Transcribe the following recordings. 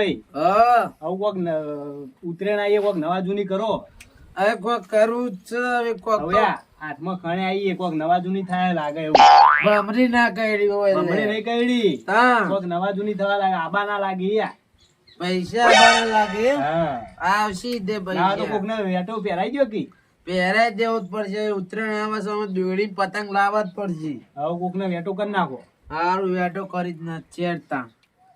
ભાઈ. આવું કોક ઉતરેણ આવીએ કોક નવા જૂની કરો. હવે કોક કરું જ હવે કોક હાથમાં ખણે આવીએ કોક નવા જૂની થાય લાગે એવું. ભમરી ના કઈડી હોય ભમરી નહીં કઈડી કોક નવા જૂની થવા લાગે આબા ના લાગે યાર પૈસા આબા લાગે? હા. આવશી દે પૈસા. તો કોક ને વેટો પહેરાઈ ગયો કી. પહેરાઈ દેવું જ પડશે. ઉત્તરાયણ આવે છે દોડી પતંગ લાવવા જ પડશે. હવે કોક ને વેટો કરી નાખો. હારું વેટો કરી જ ના ચેડતા.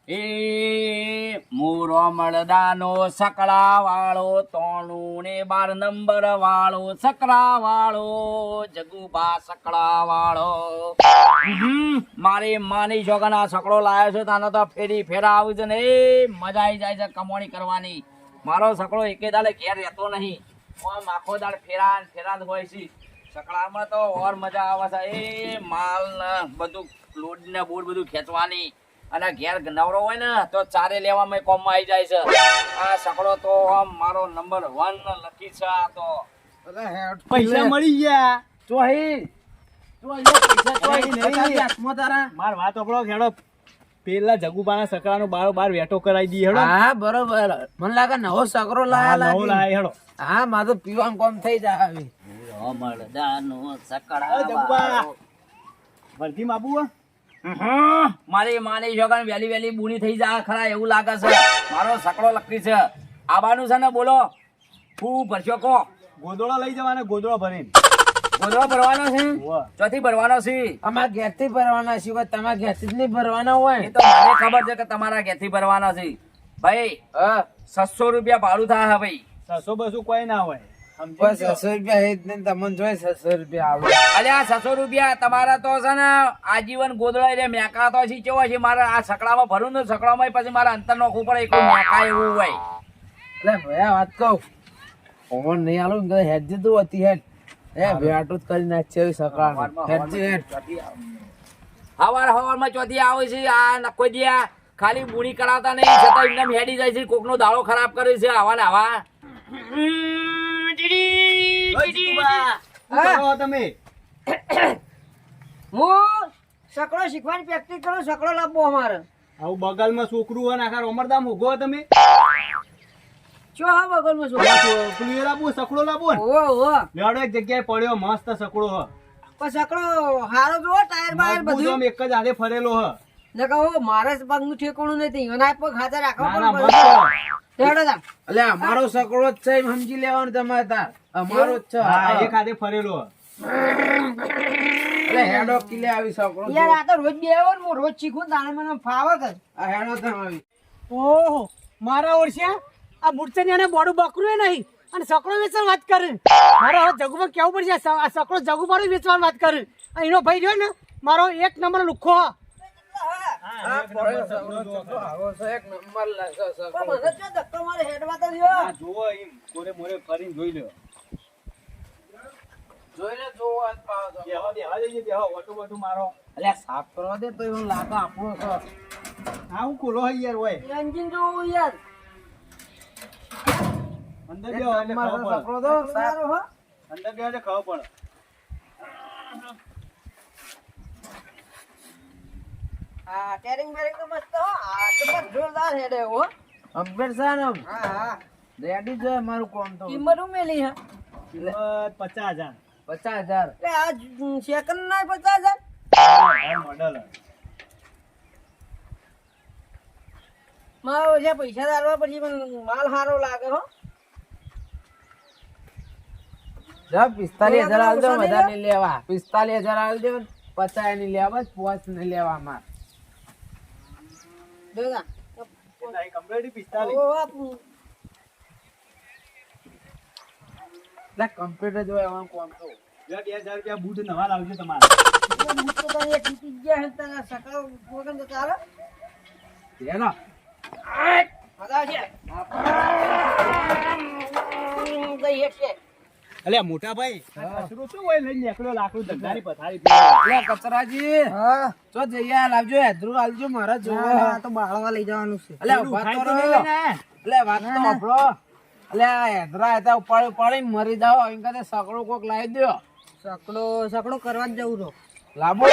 એ મોરો મળદાનો સકળા વાળો તોણું ને બાર નંબર વાળો સકળા વાળો જગુબા સકળા વાળો મારી માની છોકરા સકડો લાવ્યો છે, તાનો તો ફેરી ફેરા આવી છે ને, એ મજા આવી જાય છે કમોણી કરવાની. મારો સકડો એકે દાડે ઘેર રહેતો નહીં. આમ આખો દાડ ફેરા ફેરા હોય છે. સકડામાં તો ઓર મજા આવે છે. એ માલ બધું લોડ ને બોડ બધું ખેંચવાની. અને ઘેર નવરો હોય ને તો ચારે લેવામાં કોમમાં આવી જાય છે. આ સકડો તો આમ મારો નંબર વન લકી છે આ તો. પૈસા મળી ગયા. ચોહી માર વાત આપણો ખેડો પેલા જગુબાના સકરાનો બારો બાર વેટો કરાવી દી હેડો. હા બરોબર. મને લાગે નવો સકરો લાયા લાયા નવો લાગે લાય હેડો. હા મારે તો પીવાનું કોમ થઈ જાય હવે. મળદાનો અ, સકડા જગુબા વર્ધી માબુ મારી માની જોગન વેલી વેલી બૂની થઈ જાય ખરા એવું લાગે છે. મારો સકડો લકડી છે. આબાનું છે ને બોલો. હું ભરશો કો. ગોદડો લઈ જવાનો ગોદડો ભરીને. ગોદડો ભરવાનો છે. ચોથી ભરવાનો છે. અમારા ઘેરથી ભરવાના સિવાય તમારા ઘેરથી જ નહીં ભરવાના એ હોય તો મને ખબર છે કે તમારા ઘેરથી ભરવાનો છે. ભાઈ હા. છસો રૂપિયા ભાડું થાય હે ભાઈ છસો બસો કોઈ ના હોય. બસ છસો રૂપિયા જ તમને જોઈએ છસો રૂપિયા અરે આ છસો રૂપિયા તમારા તો છે ને આજીવન ગોદડા એટલે મેકા તો છે કેવો છે મારે આ સકડામાં ભરું ને સકડામાં પછી મારા અંતર નોખવું પડે એકલું મેકા એવું હોય. એટલે વાત કહું. ફોન નહીં આલું ને તો હેડ દીધું હતી હેડ. એ જ કરી નાખશે સકાળ હેડ હેડ. હવાર હવારમાં ચોથી આવે છે આ નકો દિયા ખાલી બુણી કરાવતા નહીં છતાં એકદમ હેડી જાય છે કોકનો દાળો ખરાબ કરે છે આવા ને આવા. કરો તમે? હું સકડો શીખવાની પ્રેક્ટિસ કરું સકડો લાવવો અમારે. આવું બગલમાં છોકરું હોય ને આખા રોમરદા તમે? ચો હા બગલમાં શું પેલું એ લાવવું સકડો લાવવો ને? ઓહો ઓહો એક જગ્યાએ પડ્યો મસ્ત સકડો હ. પણ સકડો હારો જોવો ટાયર બાયર બધું. એક જ હાથે ફરેલો હ. ને કહો મારે જ પગનું ઠેકાણું નથી એના પગ હાથે રાખવા પડે અમારો સકડો જ છે સમજી લેવાનું તમારે તાર અમારો જ છે. હા એક હાથે ફરેલો. એટલે હેડો કિલે આવી સકડો યાર આ તો રોજ બે આવો ને હું રોજ શીખું તાણે મને ફાવક જ આ હેડો તો આવી. ઓહો મારા ઓળશ્યા આ મૂર્છની અને બોડું બકરું નહીં. અને સકડો વેચવાની વાત કરે. મારો હવે જગુમાં કેવું પડશે આ સકડો જગુ મારો વેચવાની વાત કરે. આ એનો ભાઈ રહ્યો ને મારો એક નંબર લુખો. જોઈ આ જો જોઈ જોઈને જોવો આજ પાવ તો. બેહો જઈએ બેહો. ઓટો બોટો મારો. અલ્યા સાફ કરવા દે તો એવું લાગે આપણો છે. હા હું ખુલ્લો હોય યાર હોય. એન્જિન જોવું યાર. અંદર બેહો એટલે ખબર પડે. તો સાફ. સારું હો. અંદર બેહો એટલે ખબર પડે. હા ટેરિંગ બેરિંગ તો મસ્ત હો. આ તો જોરદાર હેડે હો. કમ્પ્લીટ છે હા હા. રેડી છે મારું કોમ તો. કિંમત ઉમેલી હે. કિંમત પચાસ હજાર. પચાસ હજાર. આ સેકન્ડ ના પચાસ હજાર? મોડલ મારો ઓછા પૈસા દારવા પછી પણ માલ સારો લાગે હો. જા પિસ્તાલીસ હજાર આલજો ઓછા નહીં લેવા. પિસ્તાલીસ હજાર આલજો પચાસની લેવા પાંચ નહીં લેવા માર. જોતા કમ્પ્લીટ પિસ્તાલીસ. એટલે કમ્પ્યુટર જો એવાનું કોમ તો. બે હજાર રૂપિયા બૂટ નવા લાવજો તમારે. બૂટ તો તને તૂટી ગયા હે તને સકાળ વગર તો ચાલે એનો હગા છે દઈ હેઠ છે અલે મોટા ભાઈ. કચરો શું હોય? લઈને નીકળ્યો લાકડું ધંધાની પથારી એટલે કચરાજી. હા. ચો જઈએ લાવજો હેદરું આલજો મારા જોવા તો બાળવા લઈ જવાનું છે. તો રહો. વાત તો આ હેદરા હતા ઉપાડી ઉપાડી મરી જાવ એમ કહે સકડો કોક લાવી દો સકડો સકડો કરવા જ જવું તો લાંબો.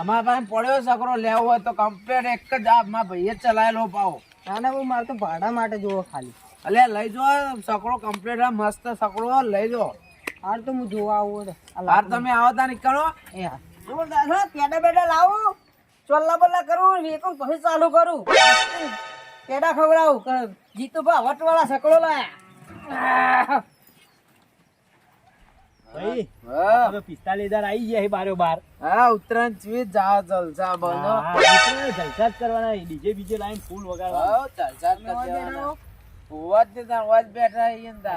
અમારા પાસે પડ્યો સકડો લેવો હોય તો કમ્પ્લેટ એક જ આપ મારા ભાઈએ જ ચલાયેલો પાવો. ના બહુ મારે તો ભાડા માટે જોવો ખાલી. અલે લઈ જો સકડો કમ્પ્લીટ મસ્ત સકડો લઈ જો. હાર તો હું જોવા આવું. હાર તમે આવો તા નીકળો. એ હા હું પેડા બેડા લાવું. ચોલ્લા બલ્લા કરું વેકું પછી ચાલુ કરું. પેડા ખવડાવું? કે જીતુ ભા વટવાળા સકડો લાયા.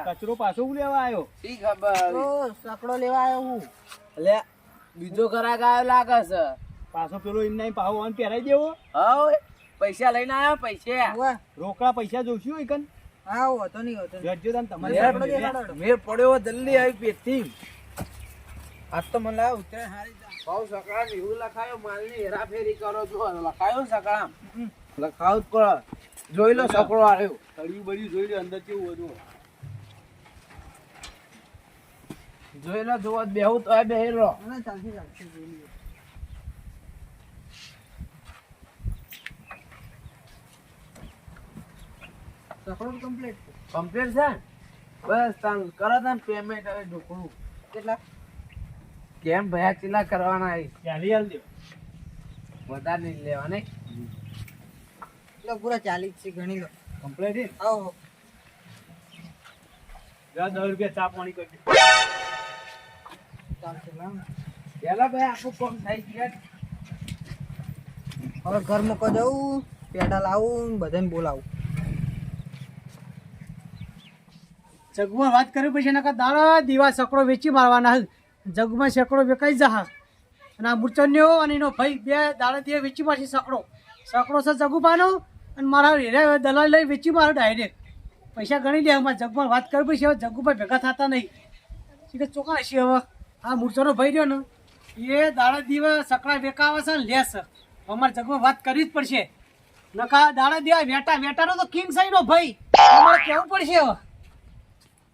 કચરો પાછો લેવા આવ્યો? ખબર? સકડો લેવા આવ્યો હું. એટલે બીજો ખરાક આવ્યો લાગે છે. પાછો પેલો એમને પાહો પહેરાઈ દેવો. હા પૈસા લઈને આયા પૈસા. રોકડા પૈસા જોઈશું હોય કન હા હોતો નહીં હોતો જજો તને તમારે. પડ્યો જલ્દી આવી પેથી આજ તો મને હારી ભાવ સકળામ એવું લખાયો માલની હેરાફેરી કરો છો. લખાયો સકળામ. લખાવું જ પડે. જોઈ લો સકડો આવ્યો તળિયું બળિયું જોઈ લો અંદર કેવું હતું જોઈ લો જોવા બેહું તો બેહી રહો ચાલશે ચાલશે જોઈ. સકડો કમ્પ્લીટ કમ્પ્લીટ છે? બસ તાન કરો તાન પેમેન્ટ હવે ઢોકળું. કેટલા? કેમ ભયા ચીલા કરવાના છે? ચાલી હાલ દો. વધારે નહીં લેવાને. એટલે પૂરા ચાલી છે ઘણી લો. કમ્પ્લેટ આવો જા દસ રૂપિયા ચા પાણી કરી દે. ચાલશે. પેલા ભાઈ આખું કોમ થઈ છે હવે ઘર મૂકો જવું પેડા લાવું બધાને બોલાવું. જગમાં વાત કરવી પછી એના દાડા દીવા સકડો વેચી મારવાના. જગમાં સેકડો વેકાઈ જહા અને આ મૂર્ચન્યો અને એનો ભાઈ બે દાડા દીવા વેચી મારશે સકડો. સકડો છે જગુબાનો અને મારા હેરા દલાલ લઈ વેચી મારો ડાયરેક્ટ પૈસા ગણી લે અમારે જગમાં વાત કરવી પછી હવે જગુભાઈ ભેગા થતા નહીં. કે ચોકા હશે હવે. આ મૂર્છાનો ભાઈ રહ્યો ને, એ દાડા દીવા સકડા વેકાવે છે ને લેસ અમારે જગમાં વાત કરવી જ પડશે. નકા દાડા દીવા વેટા, વેટાનો તો કિંગ સાઈનો ભાઈ. અમારે કેવું પડશે હવે?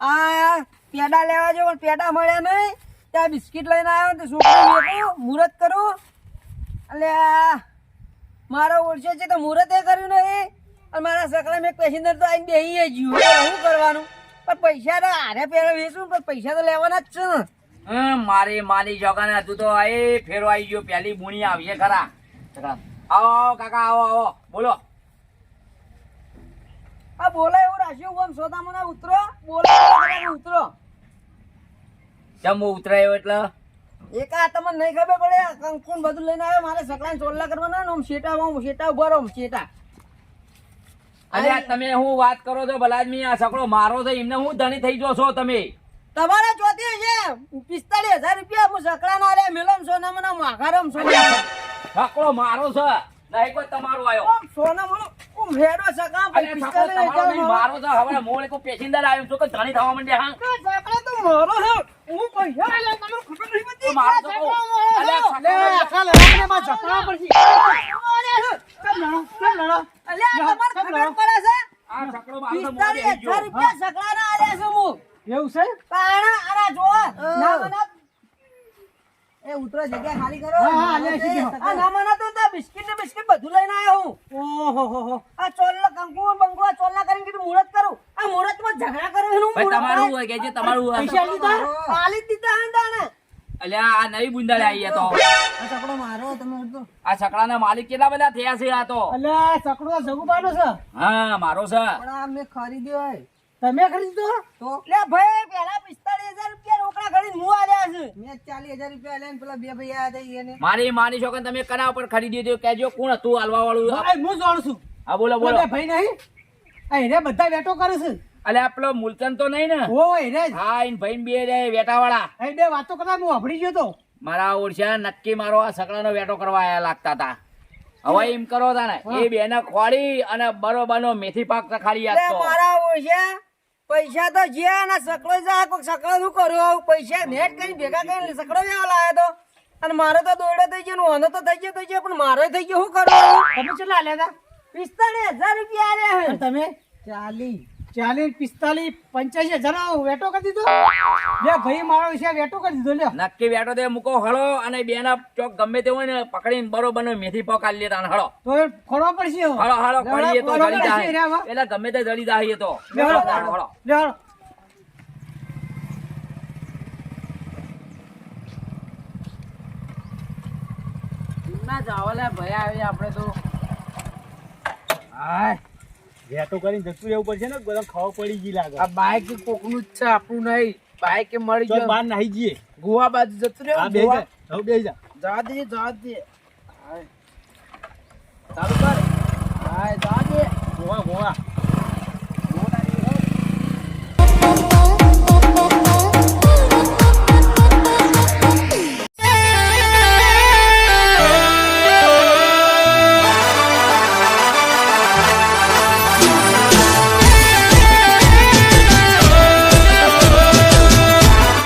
આ પેડા લેવા જો પણ પેડા મળ્યા નહીં. ત્યાં બિસ્કિટ લઈને આવ્યો તો છોકરો મુહૂર્ત કરું. એટલે મારો ઓળશે છે તો મુહૂર્ત એ કર્યું નહીં. અને મારા સકડા મેં પેસેન્જર તો આવીને બેસી ગયું. શું કરવાનું? પણ પૈસા તો હારે પહેલા વેચું પણ પૈસા તો લેવાના જ છે ને. મારી માની જોગાને તું તો એ ફેરો આવી ગયો. પેલી બુણી આવશે ખરા. આવો, કાકા આવો આવો. બોલો. આ બોલે એવું રાખ્યું આમ સોદા મને ઉતરો બોલે ઉતરો. જમ ઉતરાયો એટલે? એક આ તમને નહીં ખબર પડે આ કંકુન બધું લઈને આવ્યો મારે સકડાને ચોલ્લા કરવાના ને હું શેટા હું શેટા ઊભો રહું શેટા. અરે તમે હું વાત કરો છો બલાદમી આ સકડો મારો છે એમને હું ધણી થઈ જો છો તમે? તમારે ચોથી છે પિસ્તાળીસ હજાર રૂપિયા હું સકડા ના રે મેલમ સોના મને માઘારમ છો સકડો મારો છે નહીં કોઈ તમારો આવ્યો સોના ઓમ હેડો અરે નહીં, મારો તો હવે મોળે કો પેસેન્જર આવ્યો છું કે ધણી થવા માંડે હા સકડા તો મારો હે હું પૈસા લે તમને ખબર નહીં પડતી મારો તો અલે લે, આખા લડાઈને માં ઝઘડા પડશે. કેમ લડો? ચલ લડો? અલે આ તમારે ખબર પડે છે આ સકડો મારો મોળે આવી રૂપિયા સકડા ના આલે છે હું એવું છે પાણા આરા જો ના મના એ ઉતરો જગ્યા ખાલી કરો. હા, હા, લે, આ ના મના તો બિસ્કિટ ને બિસ્કિટ બધું લઈને આવ્યો હું. ઓહો હો હો. આ ચોલ્લા કંકુ બંકુ આ ચોલ્લા કરીને કીધું મુરત કરું. આ મુહૂર્તમાં ઝઘડા કરો એનું મુરત તમારું હોય કે જે તમારું હોય. પૈસા લીધા ખાલી દીધા હે તાણે. અલ્યા આ નવી બુંદાલે આવી તો. આ સકડો મારો તમે ઉઠો. આ સકડાના માલિક કેટલા બધા થયા છે આ તો? અલ્યા સકડો જગુબાનો છે. હા મારો છે. પણ આ મે ખરીદ્યો હે. તમે ખરીદ્યો? તો? લે ભાઈ પેલા પિસ્તાળીસ હજાર રૂપિયા રોકડા ખરીદ હું આલ્યા એને. મારી માની છો કે તમે કરાવ ઉપર ખરીદી દો. કેજો કોણ હતું હાલવા વાળું હું જોડું છું. હા બોલો બોલો. ભાઈ નહીં. આ બધા વેટો કરે છે. અલે આપલો પેલો મુલચંદ તો નહીં ને? ઓ એને હા ઇન ભાઈ બે રે વેટા વાળા એ બે વાતો કરતા હું હભડી ગયો તો. મારા ઓરછા નક્કી મારો આ સકડાનો વેટો કરવા આયા લાગતા હતા હવે એમ કરો તા ને એ બેને ખોડી અને બરોબરનો મેથી પાક તો ખાલી આપતો. મારા ઓછા પૈસા તો જ્યાં ના સકડો જા કોક સકડો કરું કર્યો પૈસા નેટ કરી ભેગા કરીને સકડો લેવા લાયો તો. અને મારો તો દોડો થઈ ગયો વાંધો તો થઈ ગયો થઈ ગયો પણ મારો થઈ ગયો શું કરું તમે કેટલા આલ્યા હતા? પિસ્તાળીસ હજાર રૂપિયા આલ્યા તમે? ચાલી ચાલીસ પિસ્તાલીસ પંચ્યાસી હજાર વેટો કરી દીધો. બે ભાઈ મારો વિશે વેટો કરી દીધો લ્યો. નક્કી વેટો તે મૂકો હળો અને બેના ચોક ગમે તે હોય ને પકડીને બરોબર ને મેથી પાક આલી લેતા હળો. તો ખોડો પડશે હળો હળો પડીએ તો જડી જાય. એટલે ગમે તે જડી જાય તો. હળો. હળો. લે. ના જાવલે ભાઈ આવી આપણે તો. હાય. વેટો કરીને જતું રહેવું પડશે ને બધા ખાવા પડી ગઈ લાગે આ બાઈક કોકનું જ છે આપણું નહીં. બાઈક મળી જાય ગયો. બહાર નાહી જઈએ. ગોવા બાજુ જતું રહેવું બે જા હવે બે જા. જવા દે જવા દે. ચાલુ કર. જવા દે.